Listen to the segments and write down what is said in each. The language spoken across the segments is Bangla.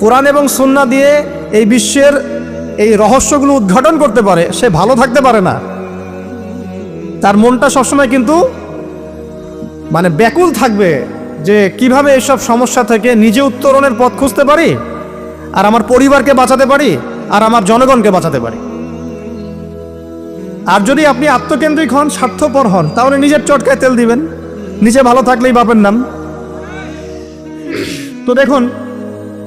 কোরআন এবং সুন্না দিয়ে এই বিশ্বের এই রহস্যগুলো উদ্ঘাটন করতে পারে, সে ভালো থাকতে পারে না। তার মনটা সবসময় কিন্তু মানে ব্যাকুল থাকবে যে কীভাবে এইসব সমস্যা থেকে নিজে উত্তরণের পথ খুঁজতে পারি, আর আমার পরিবারকে বাঁচাতে পারি, আর আমার জনগণকে বাঁচাতে পারি। আর যদি আপনি আত্মকেন্দ্রিক হন, স্বার্থপর হন, তাহলে নিজের চটকায় তেল দিবেন, নিজে ভালো থাকলেই বাপের নাম। তো দেখুন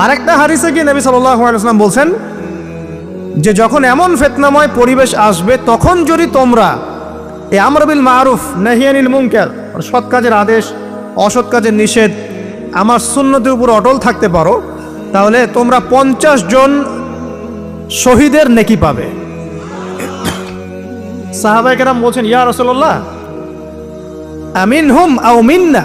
আরেকটা হারিসে গিয়ে নবী সাল্লাম বলছেন যে যখন এমন ফেতনাময় পরিবেশ আসবে, তখন যদি তোমরা এই আমরবিল মারুফ নাহিয়ানিল মুনকার মানে সৎ কাজের আদেশ, অসৎ কাজের নিষেধ, আমার সুন্নতির উপর অটল থাকতে পারো, তাহলে তোমরা পঞ্চাশ জন শহীদের নেকি পাবে। সাহাবাই কেরাম বলছেন, ইয়া রসল্লাহ আমিন হুম আও মিন্না।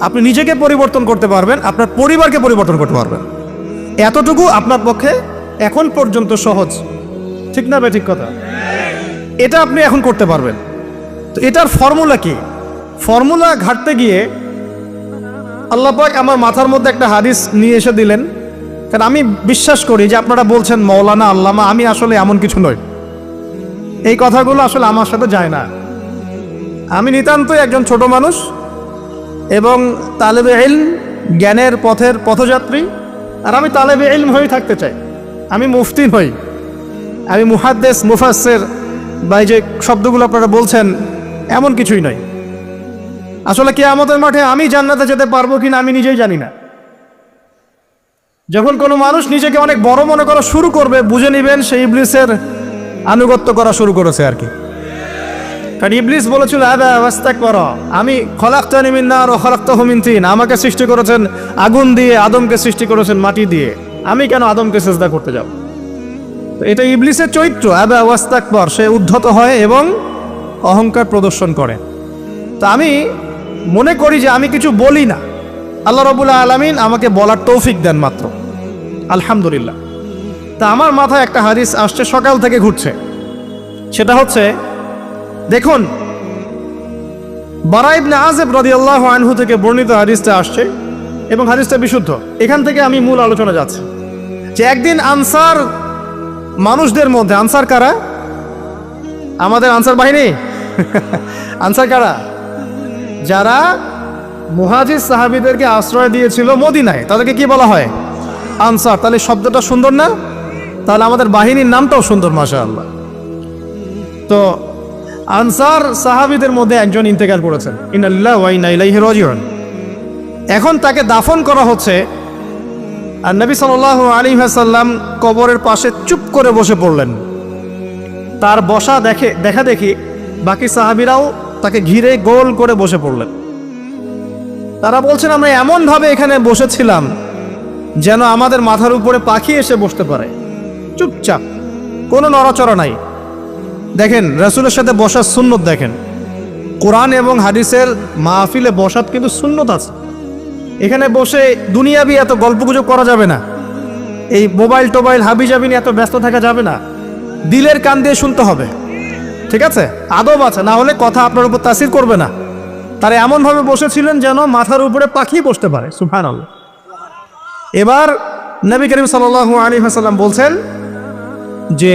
আপনি নিজেকে পরিবর্তন করতে পারবেন, আপনার পরিবারকে পরিবর্তন করতে পারবেন। এতটুকু আপনার পক্ষে এখন পর্যন্ত সহজ। ঠিক না ঠিক কথা? এটা আপনি এখন করতে পারবেন। তো এটার ফর্মুলা কি? ফর্মুলা ঘাটতে গিয়ে আল্লাহ পাক আমার মাথার মধ্যে একটা হাদিস নিয়ে এসে দিলেন। কারণ আমি বিশ্বাস করি যে আপনারা বলছেন, মৌলানা, আল্লামা, আমি আসলে এমন কিছু নই। এই কথাগুলো আসলে আমার সাথে যায় না। আমি নিতান্তই একজন ছোট মানুষ। এবং তালেবে ইলম জ্ঞানের পথের পথযাত্রী। আর আমি তালেবে ইলম হয়ে থাকতে চাই। আমি মুফতি নই। আমি মুহাদ্দেস মুফাসের বা যে শব্দগুলো আপনারা বলছেন, এমন কিছুই নয় আসলে কি আমাদের মাঠে আমি জান্নাতে যেতে পারব কিনা আমি নিজেই জানি না। যখন কোনো মানুষ নিজেকে অনেক বড় মনে করা শুরু করবে, বুঝে নেবেন সেই ইবলিসের আনুগত্য করা শুরু করেছে আর কি। কারণ ইবলিস বলেছিল, আদা ওয়াস্তাক করো আমি খলাক্তানি মিন্নার ও খলাক্ত হুমিনতিন আমাকে সৃষ্টি করেছেন আগুন দিয়ে, আদমকে সৃষ্টি করেছেন মাটি দিয়ে আমি কেন আদমকে চেষ্টা করতে যাব? তো এটা ইবলিসের চরিত্র, আদা ওয়াস্তাক পর সে উদ্ধত হয় এবং অহংকার প্রদর্শন করে। তো আমি মনে করি যে আমি কিছু বলি না। আল্লাহ রবুল্লাহ আলমিন আমাকে বলার তৌফিক দেন মাত্র। আলহামদুলিল্লাহ। তা আমার মাথায় একটা হাদিস আসছে সকাল থেকে ঘুরছে। সেটা হচ্ছে দেখুন বারাইবনে আজেব রাদিয়াল্লাহু আনহু থেকে বর্ণিত হাদিসটা আসছে এবং হাদিসটা বিশুদ্ধ। এখান থেকে আমি মূল আলোচনা যাচ্ছি। যে একদিন আনসার মানুষদের মধ্যে, আনসার কারা? আমাদের আনসার বাহিনী? আনসার কারা? যারা মুহাজির সাহাবিদেরকে আশ্রয় দিয়েছিল মদিনায়। তাদেরকে কি বলা হয়? আনসার। তাহলে শব্দটা সুন্দর না? তাহলে আমাদের বাহিনীর নামটাও সুন্দর মাসা আল্লাহ তো আনসার সাহাবিদের মধ্যে একজন ইন্তেকাল করেছেন ইনাল্লাহ ওয়াইনা ইলাইহি রাজিউন। এখন তাকে দাফন করা হচ্ছে। আর নবী সাল্লাল্লাহু আলাইহি ওয়াসাল্লাম কবরের পাশে চুপ করে বসে পড়লেন। তার বসা দেখে, দেখা দেখি বাকি সাহাবিরাও তাকে ঘিরে গোল করে বসে পড়লেন। তারা বলছেন, আমরা এমনভাবে এখানে বসেছিলাম যেন আমাদের মাথার উপরে পাখি এসে বসতে পারে। চুপচাপ, কোনো নড়াচড়া নাই। দেখেন, রাসূলের সাথে বসার সুন্নত দেখেন। কোরআন এবং হাদিসের মাহফিলে বসাত কিন্তু সুন্নত আছে। এখানে বসে দুনিয়াবি এত গল্পগুজব করা যাবে না। এই মোবাইল টোবাইল হাবি নিয়ে এত ব্যস্ত থাকা যাবে না। দিলের কান দিয়ে শুনতে হবে। ঠিক আছে? আদব আছে, না হলে কথা আপনার উপর তাসির করবে না। তারা এমনভাবে বসেছিলেন যেন মাথার উপরে পাখি বসতে পারে। সুফান এবার নবী করিম সাল আলী হাসাল্লাম বলছেন যে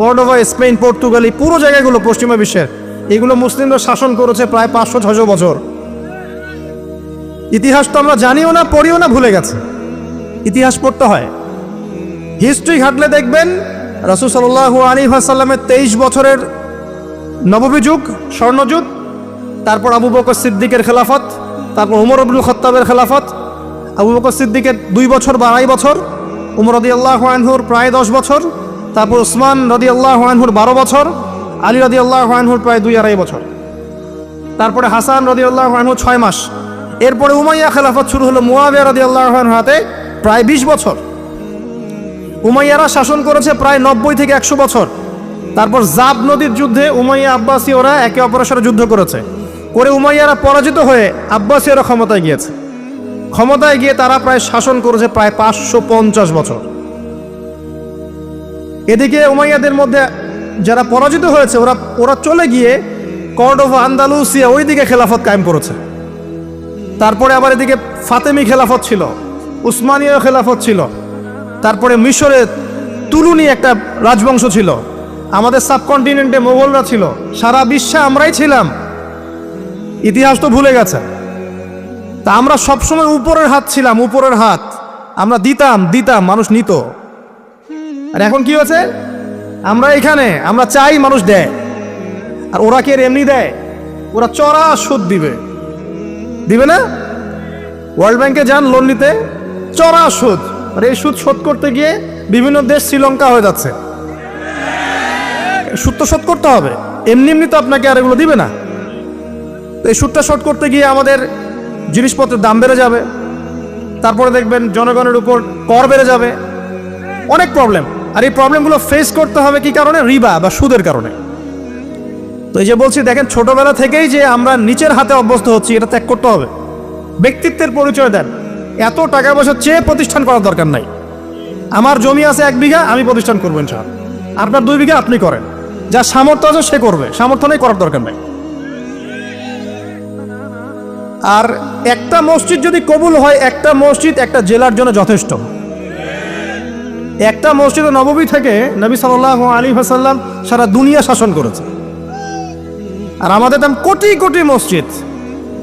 কর্ডোভা স্পেন পর্তুগাল এই পুরো জায়গাগুলো পশ্চিমা বিশ্বের। এগুলো মুসলিমরা শাসন করেছে প্রায় পাঁচশো ছশো বছর। ইতিহাস তো আমরা জানিও না, পড়িও না, ভুলে গেছে। ইতিহাস পড়তে হয়। হিস্ট্রি ঘাটলে দেখবেন, রসুল সাল্লাহ আলী আসাল্লামের তেইশ বছরের নববী যুগ স্বর্ণযুগ তারপর আবু বকর সিদ্দিকের খেলাফত, তারপর উমর আব্দুল খত্তাবের খেলাফত, আবু বকর সিদ্দিকের দুই বছর বা আড়াই বছর, উমর রদি আল্লাহ আনহুর প্রায় দশ বছর তারপর উসমান রদি আল্লাহ আনহুর বারো বছর, আলী রদি আল্লাহ আনহুর প্রায় দুই আড়াই বছর। তারপরে হাসান রদি আল্লাহ আনহু ছয় মাস। এরপরে উমাইয়া খেলাফত শুরু হলো মুয়াবিয়া রদি আল্লাহ হাতে প্রায় বিশ বছর। উমাইয়ারা শাসন করেছে প্রায় নব্বই থেকে একশো বছর। তারপর জাব নদীর যুদ্ধে উমাইয়া আব্বাসী ওরা একে অপরের সাথে যুদ্ধ করেছে। করে উমাইয়ারা পরাজিত হয়ে আব্বাসীয়রা ক্ষমতায় গিয়েছে। ক্ষমতায় গিয়ে তারা প্রায় শাসন করেছে প্রায় পাঁচশো পঞ্চাশ বছর। এদিকে উমাইয়াদের মধ্যে যারা পরাজিত হয়েছে, ওরা ওরা চলে গিয়ে কর্ডোভা আন্দালুসিয়া ওইদিকে খেলাফত কায়েম করেছে। তারপরে আবার এদিকে ফাতেমি খেলাফত ছিল, উসমানীয় খেলাফত ছিল, তারপরে মিশরে তুলুনি একটা রাজবংশ ছিল, আমাদের সাবকন্টিনেন্টে মোগলরা ছিল, সারা বিশ্বে আমরাই ছিলাম। ইতিহাস তো ভুলে গেছে। তা আমরা সবসময় উপরের হাত ছিলাম, উপরের হাত। আমরা দিতাম দিতাম, মানুষ নিত। আর এখন কি হয়েছে? আমরা এখানে, আমরা চাই মানুষ দেয়। আর ওরা কি এমনি দেয়? ওরা চড়া সুদ দিবে। দিবে না? ওয়ার্ল্ড ব্যাংকে যান লোন নিতে, চড়া সুদ। আর এই সুদ শোধ করতে গিয়ে বিভিন্ন দেশ শ্রীলঙ্কা হয়ে যাচ্ছে। সুদ তো শোধ করতে হবে। এমনি এমনি তো আপনাকে আর এগুলো দিবে না। এই সুদটা শোধ করতে গিয়ে আমাদের জিনিসপত্রের দাম বেড়ে যাবে। তারপরে দেখবেন জনগণের উপর কর বেড়ে যাবে। অনেক প্রবলেম আর এই প্রবলেমগুলো ফেস করতে হবে কি কারণে? রিবা বা সুদের কারণে। তো এই যে বলছি, দেখেন, ছোটবেলা থেকেই যে আমরা নিচের হাতে অভ্যস্ত হচ্ছি, এটা ত্যাগ করতে হবে। ব্যক্তিত্বের পরিচয় দেন। এত টাকা পয়সা চেয়ে প্রতিষ্ঠান করার দরকার নাই। আমার জমি আছে এক বিঘা, আমি প্রতিষ্ঠান করব ইনশাআল্লাহ। আপনার দুই বিঘা আপনি করেন। যার সামর্থ্য আছে সে করবে। সামর্থ্য নেই, করার দরকার নাই। আর একটা মসজিদ যদি কবুল হয়, একটা মসজিদ একটা জেলার জন্য যথেষ্ট। একটা মসজিদ নববী থেকে নবী সাল্লাহ আলী হাসাল্লাম সারা দুনিয়া শাসন করেছে। আর আমাদের দাম কোটি কোটি মসজিদ,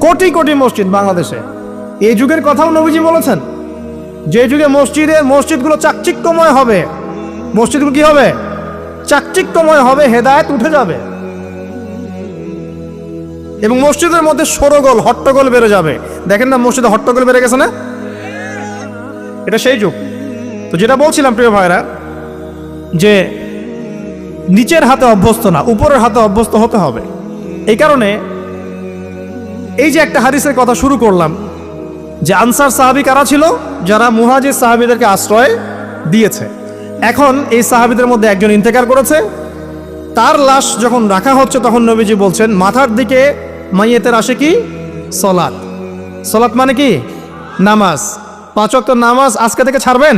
কোটি কোটি মসজিদ বাংলাদেশে। এই যুগের কথাও নবীজি বলেছেন, যে যুগে মসজিদে মসজিদগুলো চাকচিক্যময় হবে। মসজিদগুলো কি হবে? চাকচিক্যময় হবে, হেদায়েত উঠে যাবে। এবং মসজিদের মধ্যে সরগোল, হট্টগোল বেড়ে যাবে। দেখেন না মসজিদে হট্টগোল বেড়ে গেছে না? এটা সেই যুগ। তো যেটা বলছিলাম, প্রিয় ভাইরা যে নিচের হাতে অভ্যস্ত না, উপরের হাতে অভ্যস্ত হতে হবে। এই কারণে এই যে একটা হাদিসের কথা শুরু করলাম, যে আনসার সাহাবি কারা ছিল? যারা মুহাজির সাহাবিদেরকে আশ্রয় দিয়েছে। এখন এই সাহাবিদের মধ্যে একজন ইন্তেকার করেছে। তার লাশ যখন রাখা হচ্ছে, তখন নবীজি বলছেন, মাথার দিকে মাইয়েতের আসে কি? সলাৎ। সলাৎ মানে কি? নামাজ। পাঁচ অক্ত নামাজ আজকে থেকে ছাড়বেন?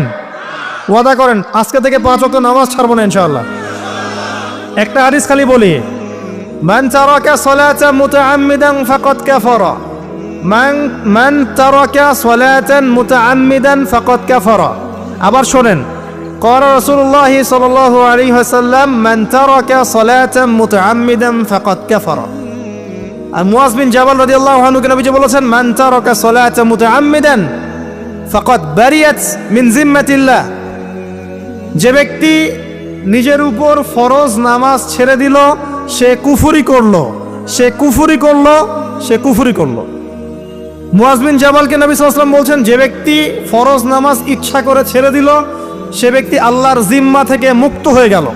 ওয়াদা করেন আজকে থেকে পাঁচ অক্ত নামাজ ছাড়বো না ইনশাআল্লাহ একটা হাদিস খালি বলি মান তারাকা সালাতান মুতাআম্মিদান ফাকাদ কাফারা মান মান তারাকা সালাতান মুতাআম্মিদান ফাকাদ কাফারা আবার শোনেন قال رسول الله صلى الله عليه وسلم من ترك صلاة متعمدا فقد كفر আর মুয়াজ বিন জাবাল রাদিয়াল্লাহু আনহু কে নবীজি বলেছেন মান তারাকা সালাতা মুতাআম্মিদান ফাকাদ বারিয়াত মিন জিম্মাতিল্লাহ যে ব্যক্তি নিজের উপর ফরজ নামাজ ছেড়ে দিল, সে কুফুরি করল। সে কুফুরি করল, সে কুফুরি করল। মুয়াজ জামালকে নবী বলছেন, যে ব্যক্তি ফরজ নামাজ ইচ্ছা করে ছেড়ে দিল, সে ব্যক্তি আল্লাহর জিম্মা থেকে মুক্ত হয়ে গেল।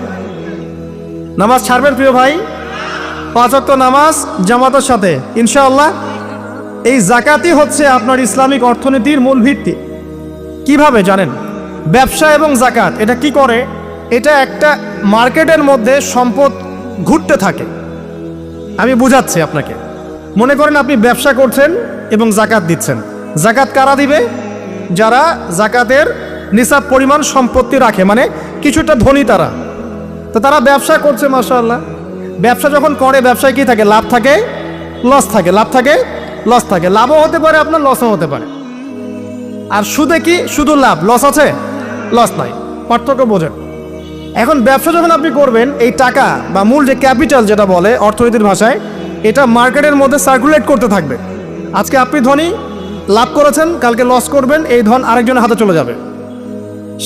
নামাজ ছাড়বেন প্রিয় ভাই? পাঁচ ওয়াক্ত নামাজ, জামাতের সাথে। ইনশাআল্লাহ, এই জাকাতই হচ্ছে আপনার ইসলামিক অর্থনীতির মূল ভিত্তি। কীভাবে জানেন? ব্যবসা এবং জাকাত এটা কি করে? এটা একটা মার্কেটের মধ্যে সম্পদ ঘুরতে থাকে। আমি বুঝাচ্ছি আপনাকে। মনে করেন আপনি ব্যবসা করছেন এবং জাকাত দিচ্ছেন। জাকাত কারা দিবে? যারা জাকাতের নিসাব পরিমাণ সম্পত্তি রাখে মানে কিছুটা ধনী তারা। তো তারা ব্যবসা করছে, মাশাআল্লাহ। ব্যবসা যখন করে, ব্যবসায় কি থাকে? লাভ থাকে? লস থাকে। লাভ থাকে? লস থাকে। লাভও হতে পারে, আপনার লসও হতে পারে। আর সুদে কি? শুধু লাভ। লস আছে? লস নাই, পার্থক্য বোঝেন। এখন ব্যবসা যখন আপনি করবেন, এই টাকা বা মূল যে ক্যাপিটাল যেটা বলে অর্থনীতির ভাষায়, এটা মার্কেটের মধ্যে সার্কুলেট করতে থাকবে। আজকে আপনি ধনী, লাভ করেছেন, কালকে লস করবেন, এই ধন আরেকজনের হাতে চলে যাবে।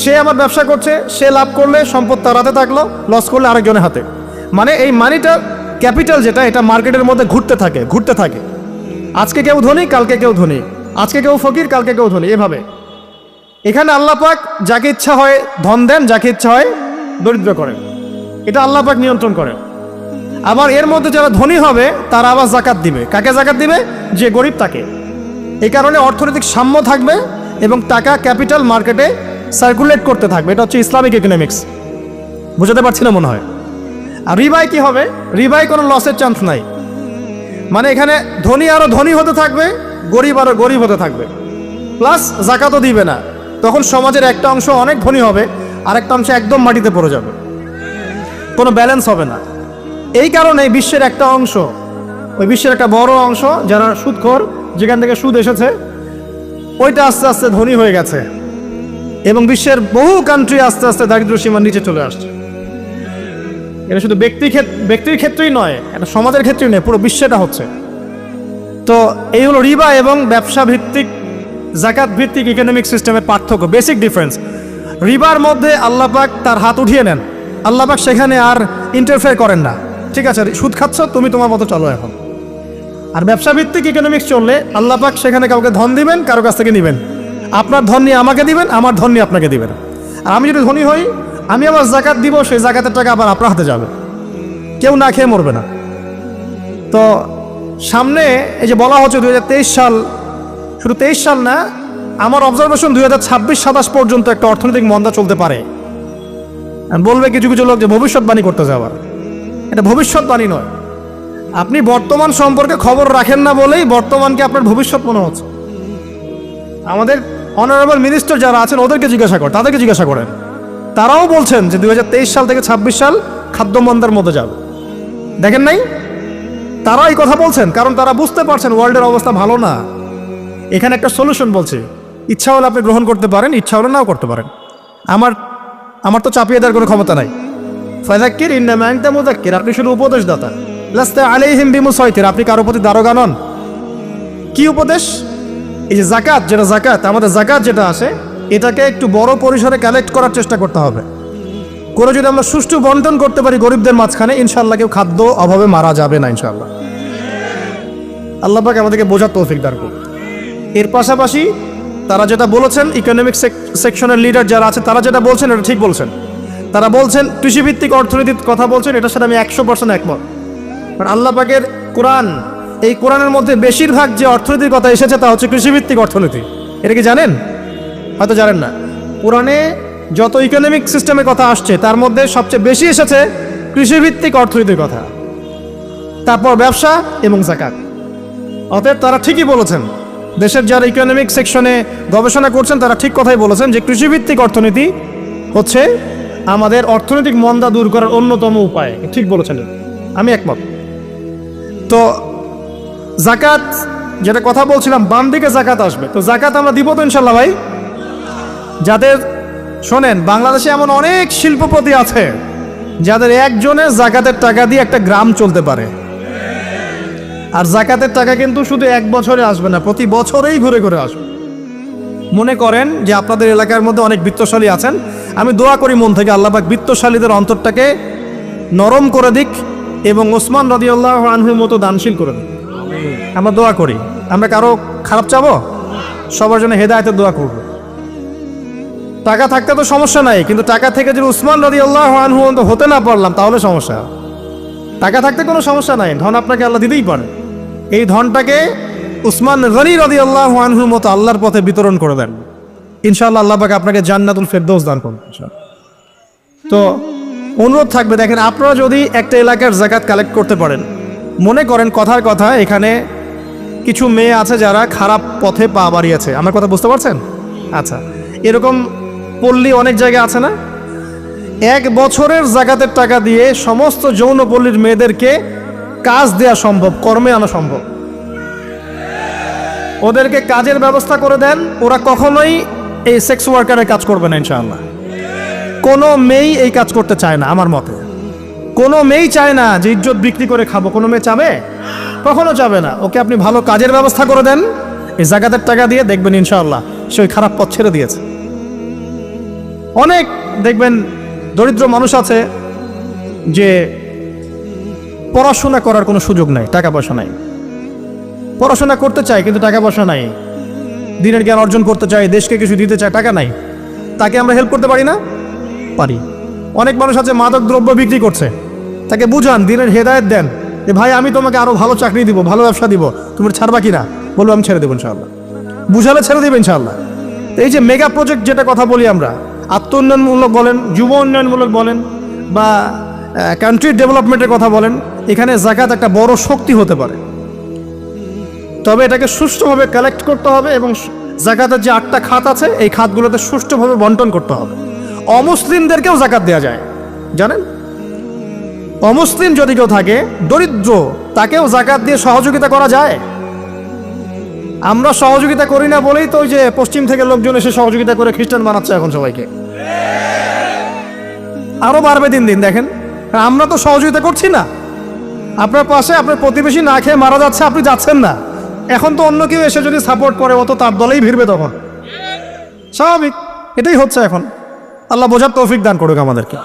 সে আমার ব্যবসা করছে, সে লাভ করলে সম্পদ তার হাতে থাকল, লস করলে আরেকজনের হাতে। মানে এই মানিটা, ক্যাপিটাল যেটা, এটা মার্কেটের মধ্যে ঘুরতে থাকে ঘুরতে থাকে। আজকে কেউ ধনী, কালকে কেউ ধনী। আজকে কেউ ফকির, কালকে কেউ ধনী, এভাবে। এখানে আল্লাহ পাক যাকে ইচ্ছা হয় ধন দেন, যাকে ইচ্ছা হয় দরিদ্র করেন। এটা আল্লাহ পাক নিয়ন্ত্রণ করেন। আবার এর মধ্যে যারা ধনী হবে, তারা আবার জাকাত দিবে। কাকে জাকাত দিবে? যে গরিব তাকে। এই কারণে অর্থনৈতিক সাম্য থাকবে এবং টাকা, ক্যাপিটাল মার্কেটে সার্কুলেট করতে থাকবে। এটা হচ্ছে ইসলামিক ইকোনমিক্স বুঝাতে পারছি না মনে হয়। আর রিবাই কি হবে? রিবাই কোনো লসের চান্স নাই। মানে এখানে ধনী আরও ধনী হতে থাকবে, গরিব আরও গরিব হতে থাকবে। প্লাস জাকাতও দিবে না। তখন সমাজের একটা অংশ অনেক ধনী হবে, আরেকটা অংশ একদম মাটিতে পড়ে যাবে। কোনো ব্যালেন্স হবে না। এই কারণে বিশ্বের একটা অংশ, ওই বিশ্বের একটা বড় অংশ যারা সুদখোর, যেখান থেকে সুদ এসেছে, ওইটা আস্তে আস্তে ধনী হয়ে গেছে। এবং বিশ্বের বহু কান্ট্রি আস্তে আস্তে দারিদ্র সীমার নিচে চলে আসছে। এটা শুধু ব্যক্তি ব্যক্তির ক্ষেত্রেই নয়, এটা সমাজের ক্ষেত্রেই নয়, পুরো বিশ্বটা হচ্ছে। তো এই হলো রিবা এবং ব্যবসা ভিত্তিক জাকাত ভিত্তিক ইকোনমিক সিস্টেমের পার্থক্য বেসিক ডিফারেন্স রিবার মধ্যে আল্লাপাক তার হাত উঠিয়ে নেন। আল্লাপাক সেখানে আর ইন্টারফেয়ার করেন না। ঠিক আছে, সুদ খাচ্ছ, তুমি তোমার মতো চলো এখন। আর ব্যবসা ভিত্তিক ইকোনমিক্স চললে আল্লাপাক সেখানে কাউকে ধন দিবেন, কারও কাছ থেকে নেবেন। আপনার ধন নিয়ে আমাকে দিবেন, আমার ধন নিয়ে আপনাকে দিবেন। আর আমি যদি ধনী হই, আমি আবার জাকাত দিব, সেই জাকাতের টাকা আবার আপনার হাতে যাবে। কেউ না খেয়ে মরবে না। তো সামনে এই যে বলা হচ্ছে দুই হাজার তেইশ সাল শুধু তেইশ সাল না, আমার অবজারভেশন দুই হাজার ছাব্বিশ সাতাশ পর্যন্ত একটা অর্থনৈতিক মন্দা চলতে পারে। বলবে কিছু কিছু লোক যে ভবিষ্যৎবাণী করতে যাওয়ার এটা ভবিষ্যৎবাণী নয়। আপনি বর্তমান সম্পর্কে খবর রাখেন না বলেই বর্তমানকে আপনার ভবিষ্যৎ মনে হচ্ছে। আমাদের অনারেবল মিনিস্টার যারা আছেন, ওদেরকে জিজ্ঞাসা করেন তাদেরকে জিজ্ঞাসা করেন। তারাও বলছেন যে দুই হাজার তেইশ সাল থেকে ছাব্বিশ সাল খাদ্যমন্দার মধ্যে যাবে। দেখেন নাই? তারা এই কথা বলছেন, কারণ তারা বুঝতে পারছেন ওয়ার্ল্ডের অবস্থা ভালো না। এখানে একটা সলিউশন বলছে। ইচ্ছা হলে আপনি গ্রহণ করতে পারেন, ইচ্ছা হলে নাও করতে পারেন। আমার আমার তো চাপিয়ে দেওয়ার কোনো ক্ষমতা নাই। ফাজাক্কির ইন্নামাংতা মুজাক্কির আপনি শুধু উপদেশদাতা। লাস্তে আলাইহিম বিমুসাইতির, আপনি কারও প্রতি দারোগা নন। কি উপদেশ? এই যে জাকাত যেটা জাকাত আমাদের জাকাত যেটা আসে, এটাকে একটু বড় পরিসরে কালেক্ট করার চেষ্টা করতে হবে। করে যদি আমরা সুষ্ঠু বন্টন করতে পারি গরিবদের মাঝখানে ইনশাল্লাহ কেউ খাদ্য অভাবে মারা যাবে না ইনশাল্লাহ আল্লাহ পাক আমাদেরকে বোঝার তৌফিক দান করুন। এর পাশাপাশি তারা যেটা বলেছেন ইকোনমিক সেকশনের লিডার যারা আছে, তারা যেটা বলছেন, এটা ঠিক বলছেন। তারা বলছেন, কৃষিভিত্তিক অর্থনীতির কথা বলছেন, এটার সাথে আমি একশো পার্সেন্ট একমত। কারণ আল্লাহ পাকের কোরআন, এই কোরআনের মধ্যে বেশিরভাগ যে অর্থনীতির কথা এসেছে, তা হচ্ছে কৃষিভিত্তিক অর্থনীতি। এটা কি জানেন? হয়তো জানেন না। কোরআনে যত ইকোনমিক সিস্টেমের কথা আসছে, তার মধ্যে সবচেয়ে বেশি এসেছে কৃষিভিত্তিক অর্থনীতির কথা। তারপর ব্যবসা এবং জাকাত। অতএব তারা ঠিকই বলেছেন দেশের যারা ইকোনমিক সেকশনে গবেষণা করছেন, তারা ঠিক কথাই বলেছেন যে কৃষিভিত্তিক অর্থনীতি হচ্ছে আমাদের অর্থনৈতিক মন্দা দূর করার অন্যতম উপায়। ঠিক বলেছেন আমি একমত। তো জাকাত, যেটা কথা বলছিলাম, বাম দিকে জাকাত আসবে। তো জাকাত আমরা দিব তো ইনশাল্লাহ ভাই? যাদের, শোনেন, বাংলাদেশে এমন অনেক শিল্পপতি আছে, যাদের একজনের জাকাতের টাকা দিয়ে একটা গ্রাম চলতে পারে। আর জাকাতের টাকা কিন্তু শুধু এক বছরে আসবে না, প্রতি বছরেই ঘুরে ঘুরে আসবে। মনে করেন যে আপনাদের এলাকার মধ্যে অনেক বৃত্তশালী আছেন। আমি দোয়া করি মন থেকে আল্লাহবাক বৃত্তশালীদের অন্তরটাকে নরম করে দিক এবং ওসমান রদিউল্লাহ আনহুর মতো দানশীল করে দিক। আমরা দোয়া করি। আমরা কারও খারাপ চাবো? সবার জন্য হেদায়তের দোয়া করব। টাকা থাকতে তো সমস্যা নাই, কিন্তু টাকা থেকে যদি উসমান রদি আল্লাহ আনহু হতে না পারলাম, তাহলে সমস্যা। টাকা থাকতে কোনো সমস্যা নাই, ধন আপনাকে আল্লাহ দিতেই পারে এই ধনটাকে উসমান গনি রদি আল্লাহ আনহুর মতো আল্লাহর পথে বিতরণ করে দেন। ইনশাআল্লাহ আল্লাহ পাক আপনাকে জান্নাতুল ফেরদৌস দান ইনশাআল্লাহ। তো অনুরোধ থাকবে, দেখেন আপনারা যদি একটা এলাকার জাকাত কালেক্ট করতে পারেন, মনে করেন কথার কথা, এখানে কিছু মেয়ে আছে যারা খারাপ পথে পা বাড়িয়েছে। আমার কথা বুঝতে পারছেন? আচ্ছা এরকম পল্লী অনেক জায়গায় আছে না? এক বছরের জাকাতের টাকা দিয়ে সমস্ত যৌনপল্লীর মেয়েদেরকে কাজ দেওয়া সম্ভব, কর্মে আনা সম্ভব। ওদেরকে কাজের ব্যবস্থা করে দেন, ওরা কখনোই এই সেক্স ওয়ার্কারের কাজ করবে না, ইনশাআল্লাহ। কোনো মেয়েই এই কাজ করতে চায় না, আমার মতে। কোনো মেয়েই চায় না যে ইজ্জত বিক্রি করে খাব। কোনো মেয়ে চাবে? কখনো চাবে না। ওকে আপনি ভালো কাজের ব্যবস্থা করে দেন, এই জাকাতের টাকা দিয়ে দেখবেন, ইনশাআল্লাহ, সে ওই খারাপ পথ ছেড়ে দিয়েছে। অনেক দেখবেন দরিদ্র মানুষ আছে যে পড়াশোনা করার কোনো সুযোগ নাই, টাকা পয়সা নাই। পড়াশোনা করতে চায় কিন্তু টাকা পয়সা নাই। দিনের জ্ঞান অর্জন করতে চায়, দেশকে কিছু দিতে চায়, টাকা নাই। তাকে আমরা হেল্প করতে পারি না? পারি। অনেক মানুষ আছে মাদক দ্রব্য বিক্রি করছে। তাকে বুঝান, দিনের হেদায়ত দেন যে, ভাই, আমি তোমাকে আরও ভালো চাকরি দিব, ভালো ব্যবসা দিব। তুমি ছাড়বা কিনা? বলব, আমি ছেড়ে দেবো ইনশাআল্লাহ। বুঝালে ছেড়ে দেবে ইনশাআল্লাহ। তো এই যে মেগা প্রজেক্ট যেটা কথা বলি আমরা আত্ম উন্নয়নমূলক বলেন, যুব উন্নয়নমূলক বলেন, বা কান্ট্রি ডেভেলপমেন্টের কথা বলেন, এখানে জাকাত একটা বড় শক্তি হতে পারে। তবে এটাকে সুষ্ঠুভাবে কালেক্ট করতে হবে এবং জাকাতের যে আটটা খাত আছে, এই খাতগুলোতে সুষ্ঠুভাবে বন্টন করতে হবে। অমুসলিমদেরকেও জাকাত দেওয়া যায়, জানেন? অমুসলিম যদি কেউ থাকে, দরিদ্র, তাকেও জাকাত দিয়ে সহযোগিতা করা যায়। আমরা সহযোগিতা করি না বলেই তো ওই যে পশ্চিম থেকে লোকজন এসে সহযোগিতা করে খ্রিস্টান বানাচ্ছে এখন সবাইকে। আরও বাড়বে দিন দিন, দেখেন। আমরা তো সহযোগিতা করছি না। আপনার পাশে আপনার প্রতিবেশী না খেয়ে মারা যাচ্ছে, আপনি যাচ্ছেন না। এখন তো অন্য কেউ এসে যদি সাপোর্ট করে অত তার দলেই ভিড়বে তখন। স্বাভাবিক, এটাই হচ্ছে এখন। আল্লাহ বোঝার তৌফিক দান করুক আমাদেরকে।